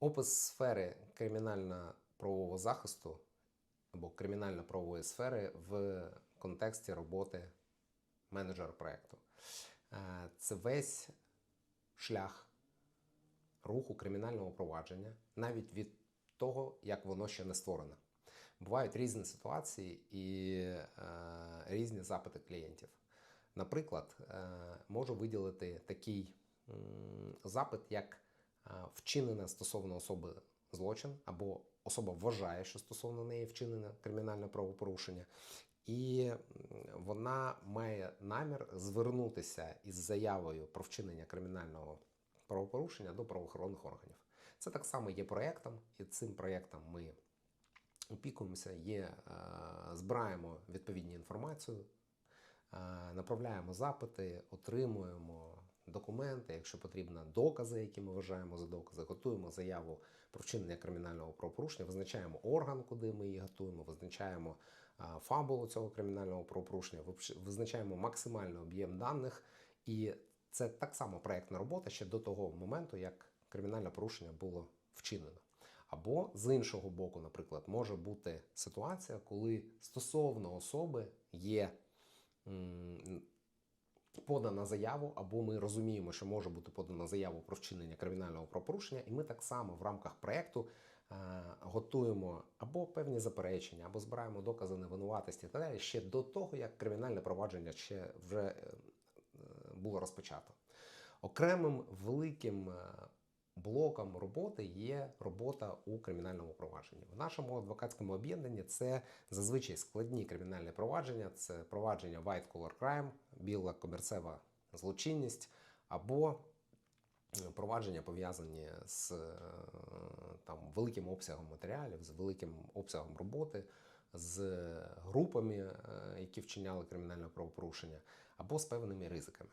Опис сфери кримінально-правового захисту або кримінально-правової сфери в контексті роботи менеджера проєкту. Е, Це весь шлях руху кримінального провадження, навіть від того, як воно ще не створено. Бувають різні ситуації і е, різні запити клієнтів. Наприклад, е, можу виділити такий м, запит, як вчинене стосовно особи злочин, або особа вважає, що стосовно неї вчинене кримінальне правопорушення, і вона має намір звернутися із заявою про вчинення кримінального правопорушення до правоохоронних органів. Це так само є проєктом, і цим проєктом ми опікуємося, є, е, збираємо відповідну інформацію, е, направляємо запити, отримуємо документи, якщо потрібно, докази, які ми вважаємо за докази, готуємо заяву про вчинення кримінального правопорушення, визначаємо орган, куди ми її готуємо, визначаємо фабулу цього кримінального правопорушення, визначаємо максимальний об'єм даних. І це так само проєктна робота ще до того моменту, як кримінальне порушення було вчинено. Або з іншого боку, наприклад, може бути ситуація, коли стосовно особи є подана заяву, або ми розуміємо, що може бути подана заяву про вчинення кримінального правопорушення, і ми так само в рамках проєкту е, готуємо або певні заперечення, або збираємо докази невинуватості та далі ще до того, як кримінальне провадження ще вже е, е, було розпочато. Окремим великим блоком роботи є робота у кримінальному провадженні. В нашому адвокатському об'єднанні це зазвичай складні кримінальні провадження, це провадження white collar crime, біла комерцева злочинність або е, провадження пов'язані з е, там, великим обсягом матеріалів, з великим обсягом роботи, з групами, е, які вчиняли кримінальне правопорушення, або з певними ризиками.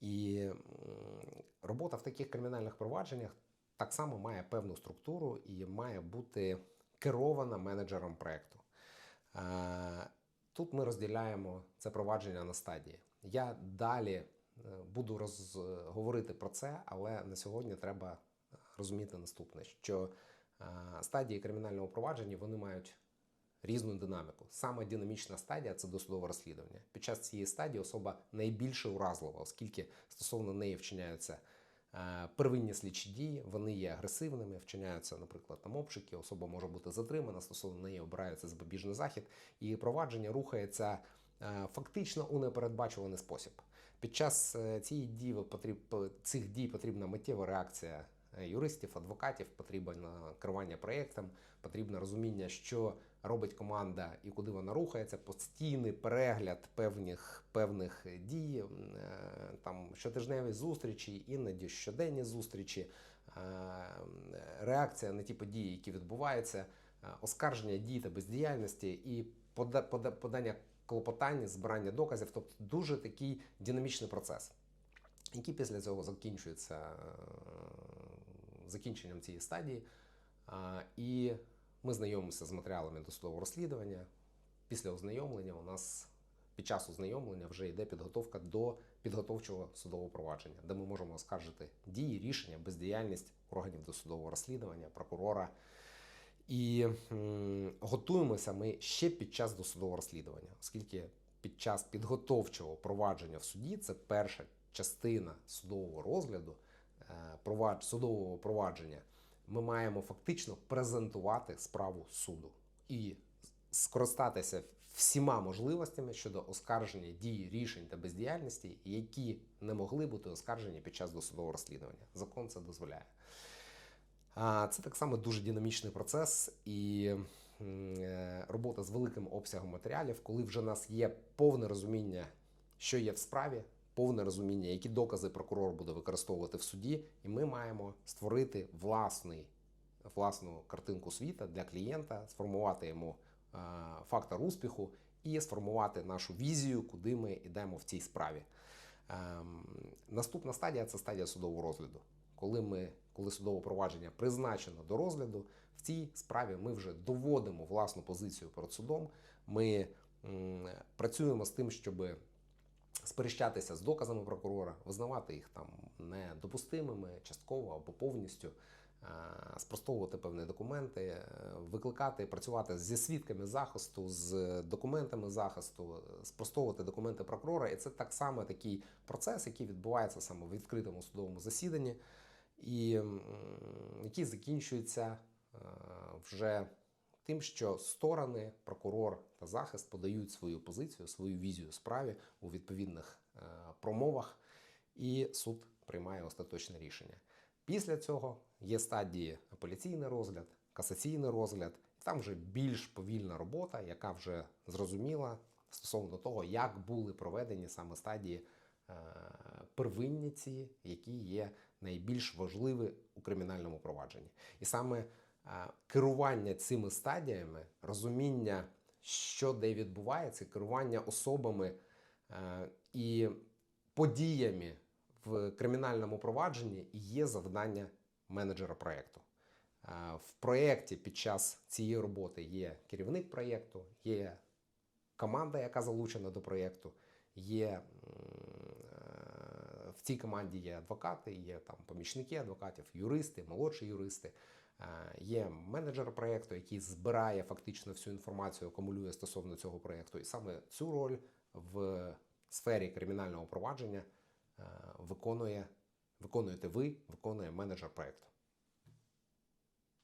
І робота в таких кримінальних провадженнях так само має певну структуру і має бути керована менеджером проєкту. Е, Тут ми розділяємо це провадження на стадії. Я далі е, буду роз, говорити про це, але на сьогодні треба розуміти наступне: що е, стадії кримінального провадження вони мають різну динаміку. Саме динамічна стадія це досудове розслідування. Під час цієї стадії особа найбільше уразлива, оскільки стосовно неї вчиняються е, первинні слідчі дії, вони є агресивними, вчиняються, наприклад, там обшуки, особа може бути затримана, стосовно неї обирається запобіжний захід, і провадження рухається. е, Фактично у непередбачуваний спосіб. Під час е, цієї дії потріб, цих дій потрібна миттєва реакція юристів, адвокатів, потрібно керування проєктом, потрібно розуміння, що робить команда і куди вона рухається, постійний перегляд певних, певних дій, е, там щотижневі зустрічі, іноді щоденні зустрічі, е, реакція на ті події, які відбуваються, е, оскарження дій та бездіяльності і пода- пода- подання клопотання, збирання доказів, тобто дуже такий динамічний процес який після цього закінчується е, закінченням цієї стадії. І ми знайомимося з матеріалами досудового розслідування. Після ознайомлення у нас під час ознайомлення вже йде підготовка до підготовчого судового провадження, де ми можемо оскаржити дії, рішення, бездіяльність органів досудового розслідування, прокурора. І м, готуємося ми ще під час досудового розслідування, оскільки під час підготовчого провадження в суді це перша частина судового розгляду, судового провадження, ми маємо фактично презентувати справу суду і скористатися всіма можливостями щодо оскарження дій, рішень та бездіяльності, які не могли бути оскаржені під час досудового розслідування. Закон це дозволяє. Це так само дуже динамічний процес і е, робота з великим обсягом матеріалів, коли вже в нас є повне розуміння, що є в справі, повне розуміння, які докази прокурор буде використовувати в суді, і ми маємо створити власний, власну картинку світа для клієнта, сформувати йому е, фактор успіху і сформувати нашу візію, куди ми йдемо в цій справі. Ем, Наступна стадія це стадія судового розгляду. Коли ми, коли судове провадження призначено до розгляду, в цій справі ми вже доводимо власну позицію перед судом. Ми м, працюємо з тим, щоб сперечатися з доказами прокурора, визнавати їх там недопустимими, частково або повністю. е, спростовувати певні документи, е, викликати, працювати зі свідками захисту, з документами захисту, е, спростовувати документи прокурора. І це так само такий процес, який відбувається саме в відкритому судовому засіданні, і який закінчується вже тим, що сторони, прокурор та захист подають свою позицію, свою візію справі у відповідних е, промовах, і суд приймає остаточне рішення. Після цього є стадії апеляційний розгляд, касаційний розгляд. Там вже більш повільна робота, яка вже зрозуміла стосовно того, як були проведені саме стадії е, первинні ці, які є найбільш важливі у кримінальному провадженні. І саме керування цими стадіями, розуміння, що де відбувається, керування особами е, і подіями в кримінальному провадженні є завдання менеджера проєкту. Е, В проєкті під час цієї роботи є керівник проєкту, є команда, яка залучена до проєкту, є е, в цій команді є адвокати, є там помічники адвокатів, юристи, молодші юристи. Е, Є менеджер проєкту, який збирає фактично всю інформацію, акумулює стосовно цього проєкту. І саме цю роль в сфері кримінального провадження е, виконує, виконуєте ви, виконує менеджер проєкту.